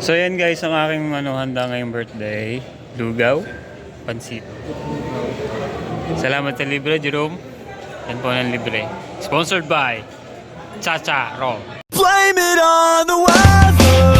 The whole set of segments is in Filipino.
So yan guys, ang aking ano, handa ngayong birthday. Lugaw, pansit. Salamat sa libre, Jerome. Yan po ng libre. Sponsored by Chacha Roll. Blame it on the weather,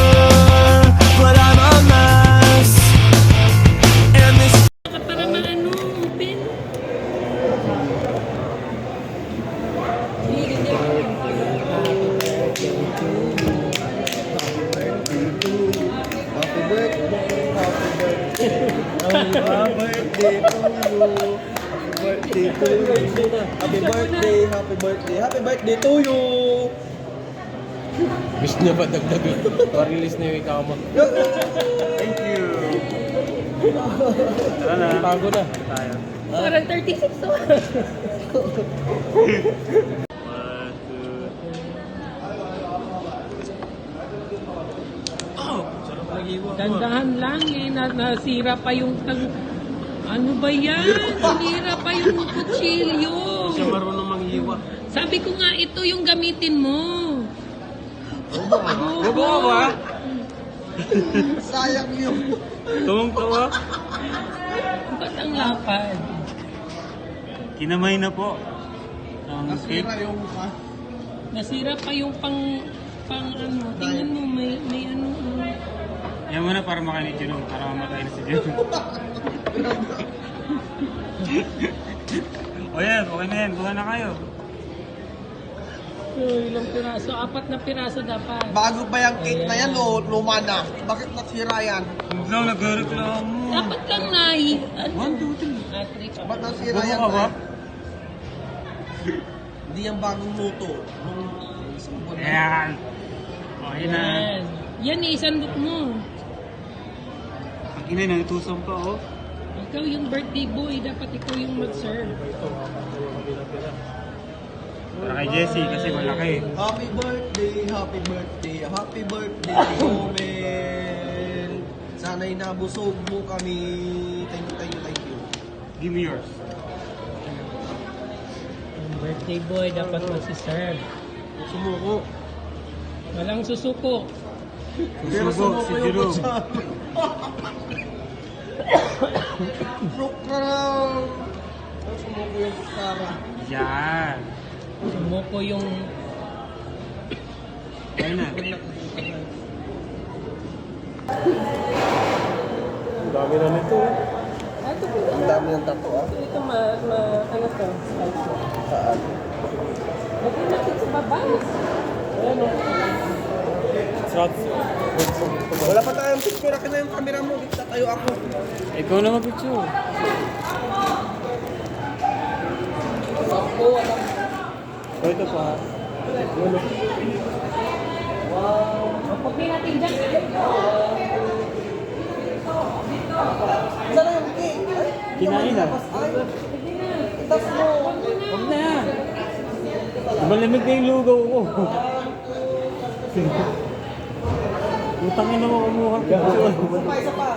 Happy birthday, happy birthday, happy birthday to you. Wish niya ba dagdagan? Pa-release na yung ikaw mo. Thank you. Tara na. Bago na. Tayo. Parang 36 to. Dandahan lang eh, na, nasira pa yung tang... Ano ba yan? Sinira pa yung kutsilyo. Siya marunong manghiwa. Sabi ko nga, ito yung gamitin mo. Bobo ka ba? Sayang yun. Tumong tawa? Ba't ang lapad? Kinamay na po. Ang cake. Nasira yung ka. Nasira pa yung pang... pang ano, tingnan mo, may, may ano... ano. Yan muna para makain ni Jerome. Para mamatay na si Jerome. o yan, okay na yan. Buka na kayo. So, ilang piraso? Apat na piraso dapat. Bago pa yung cake na yan o luma na? Bakit nasira yan? Huwag lang nagreklamo. Dapat lang na... Ano? One, two, three. Ah, three pa. Ba't nasira Bobo yan? ka ba? Hindi yan bagong luto. Nung isang buwan na. Ayan. Okay na. Yan. Yan eh, isandot mo. Ina, natutusan pa oh. Ikaw yung birthday boy, dapat ikaw yung mag-serve. Para kay Jessie kasi malaki. Happy birthday, happy birthday, happy birthday to Mel. Sana'y nabusog mo kami. Thank you, thank you, thank you. Give me yours. Yung birthday boy, dapat mag-serve. Sumuko. Walang susuko. Susubo si Jerome. Brook ka lang. Sumuko yung kutsara. Yan. Sumuko yung... Okay na. Ang dami na nito. eh. Ito po, Ang dami ng tato ah. ito ma... ma ano to? Saan? Lagyan natin sa baba. Ayan o. Shots. Wala pa tayong picture. Akin na yung camera mo. Dito tayo ako. Ikaw na mag-picture. Sakto, wala. O ito pa. Pagpapin natin dyan. Saan yung cake? Kinain na. Itas mo. Huwag na. Malamig na yung lugaw ko. Utangin naman kumuha ng picture. Isa pa, isa pa.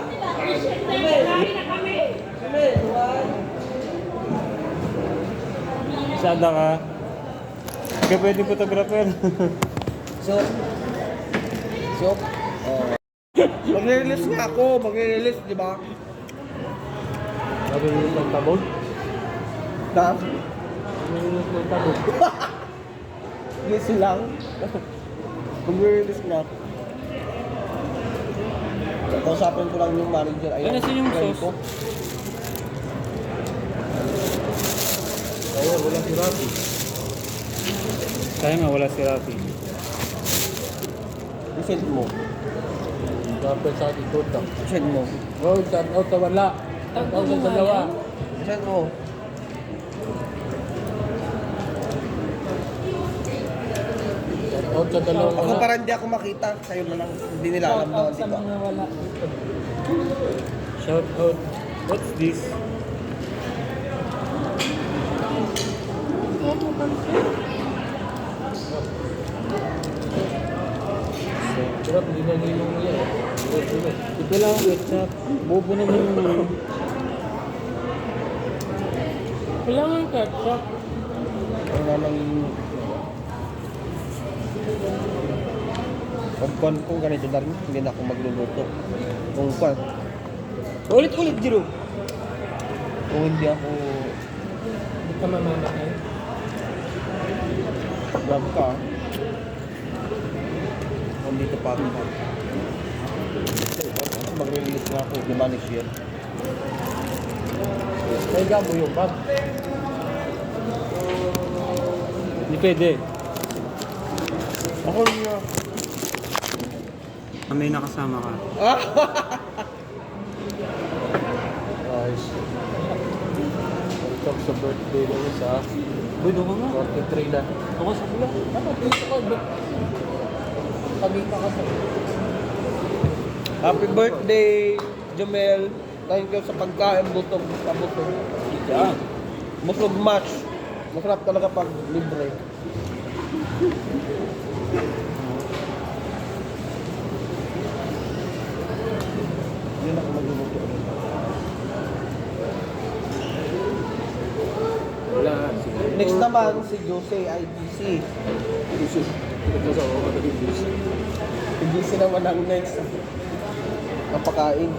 Sada ka. Hindi pwede photographer. So, so, oh. Mag-release nga ako, mag-release, di ba? Niyo ng tabog? Na? Release ng tabog. Release lang. mag-release nga ako. Kausapin ko lang yung manager. Ay, nasan yung friend sauce? ko. Ayun, wala si Rafi. Kaya nga wala si Rafi. Send mo. Dapat sa ating tuta. Send mo. Oh, out sa wala. Out sa dalawa. Send mo. Out sa dalawang Ako wala. para hindi ako makita. Sa'yo na lang. Hindi nila alam na hindi sa ko. wala. Shout out. What's this? Sarap, hindi na ninong niya. eh. Ito, lang ang ketchup. Bobo naman yung ano. Kailangan ketchup. Ano naman Pag kwan ko ganito na rin, hindi na ako magluluto. Kung kwan. Ulit-ulit, Jiro. Kung hindi ako Hindi ka mamamatay. grab ka, kung dito pa ako. Mag-release na ako, di ba next year? May gamo yung bab. Hindi pwede. Ako niya. May nakasama ka. Nice. Welcome sa birthday ng isa. Uy, doon ka nga. 43 na. Ako sa pula. Ano, dito ko. Pagita ka sa... Happy birthday, Jomel. Thank you sa pagkain, butog sa butog. Yan. Busog match. Masarap talaga pag libre. Yun ako magluluto. Wala. Sige. Naman, si Jose IBC. Ito sa mga nag-ibis. IBC naman ang next. Napakain.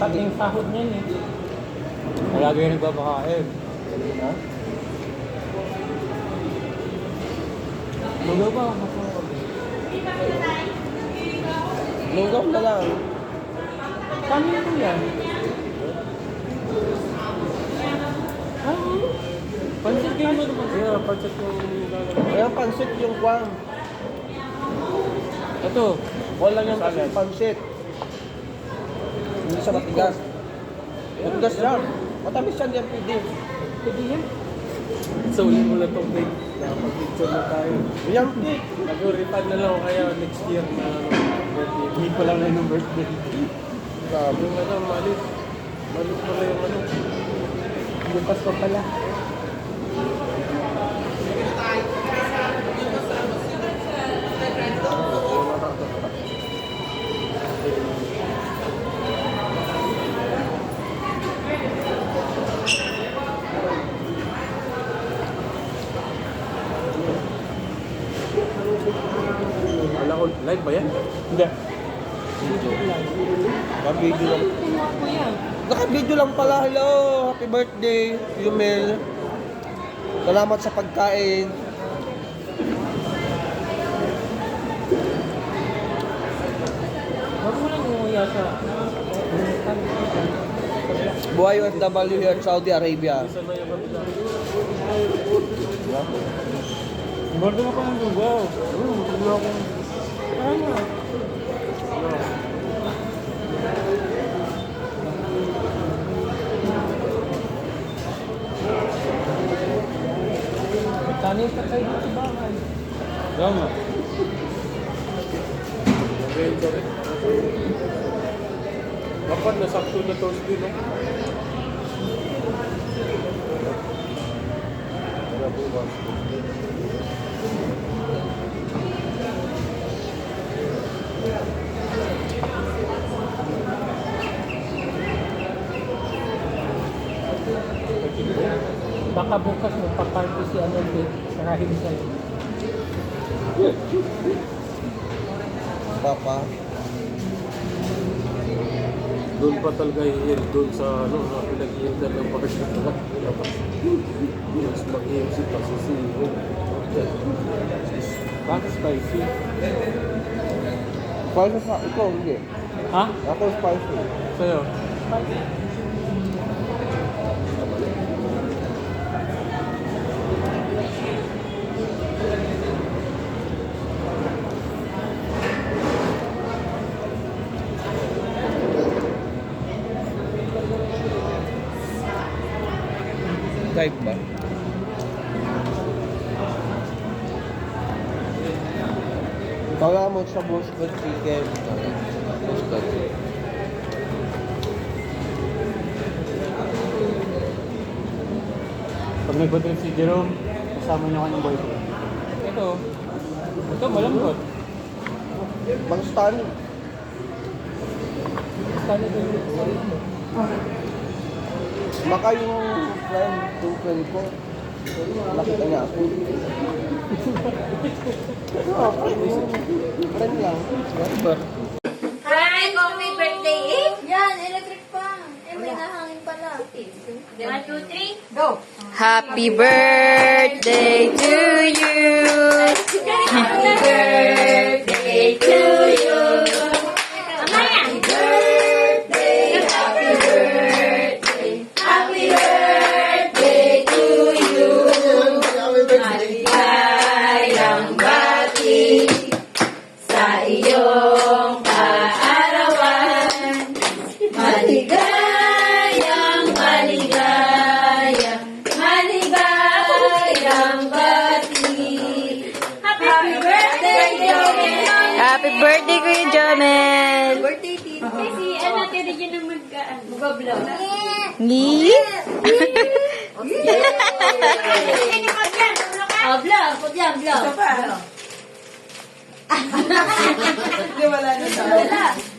Pati yung sahod niyan eh. Malagi yung nagbabakain. Ha? Mga ba? Lunggaw na lang. Paano yun yan? Ah, pansit kayo mo naman. Yeah, pansit yung. Kaya pansit yung kwang. Ito. Wala yung kasi pansit. Hindi siya matigas. Matigas yan. Matamis yan yan, pwede. Pwede yan. So, ulit mo lang itong date. Nakapag-picture na tayo. Yan, cake. Nag-refund na lang kaya next year na birthday. Hindi ko lang ngayon ng birthday. Grabe. Yung ano, malit. Malit pala yung ano. Bukas pa pala. Wala ko, live ba yan? Hindi. Naka-video lang. Kinuha ko yan. Naka-video lang pala. Hello. Happy birthday, Yumel. Salamat sa pagkain. Buhay OFW here in Saudi Arabia. Na. Bordo mo pa ng akong... Ano? Ka kayo sa bahay. Tama. Dapat nasakto na toast din, no? Para bukas. Baka bukas mo paparty si ano sarahin sa'yo. Papa. Doon pa talaga i doon sa ano, na pinag-iinter ng dapat. Mas mag-iisip pa si CEO. Bakit spicy? Spicy sa ikaw, hindi. Ha? Ako spicy. Sa'yo? Type ba? Kaya mo sa Boston Chicken. Boston. Pag nag-trip si Jerome, kasama niya kanyang boyfriend. Ito. Ito malambot. Bang stan. Kala ko yung. Baka yung friend, yung friend ko, nakita niya ako. Hi, coffee birthday eh? Yan, electric pa. Eh, may nahangin pala. One, two, three, go! Happy birthday to you. Happy birthday Happy birthday, Joel! Happy birthday, Kuya Jonel. Birthday, Tito. Kasi, ano, tiri dyan ang mag-aan. Mag-vlog. Ni? Oh, vlog. Vlog, vlog. Wala na sa.